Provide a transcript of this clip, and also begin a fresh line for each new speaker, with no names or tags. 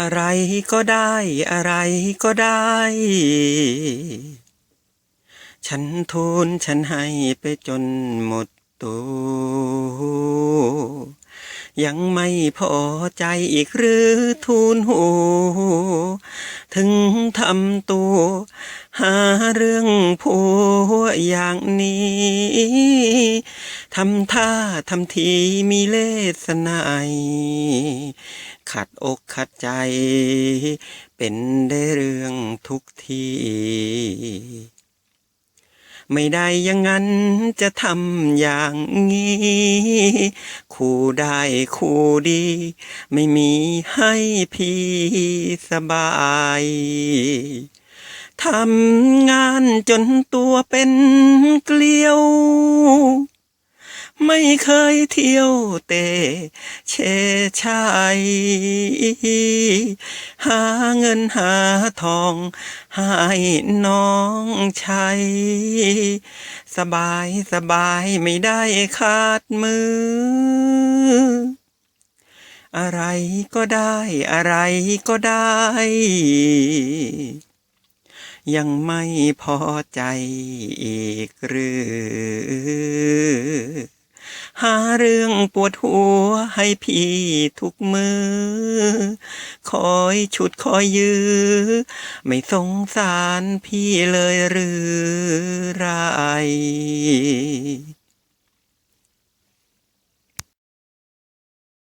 อะไรก็ได้อะไรก็ได้ ฉันทูลฉันให้ไปจนหมดตัวยังไม่พอใจอีกหรือทูลหู ถึงทำตัว หาเรื่องผัวอย่างนี้ทำท่าทำทีมีเลสนายขัดอกขัดใจ เป็นได้เรื่องทุกที ไม่ได้อยังงั้นจะทำอย่างนี้ คู่ได้คู่ดี ไม่มีให้พี่สบายทำงานจนตัวเป็นเกลียว ไม่เคยเที่ยวเตะเชชายหาเงินหาทองให้น้องใช้สบายสบายไม่ได้ขาดมือ อะไรก็ได้อะไรก็ได้ยังไม่พอใจอีกหรือาเรื่องปวดหัวให้พี่ทุกมือ คอยฉุดคอยยื้อ ไม่สงสารพี่เลยหรือไร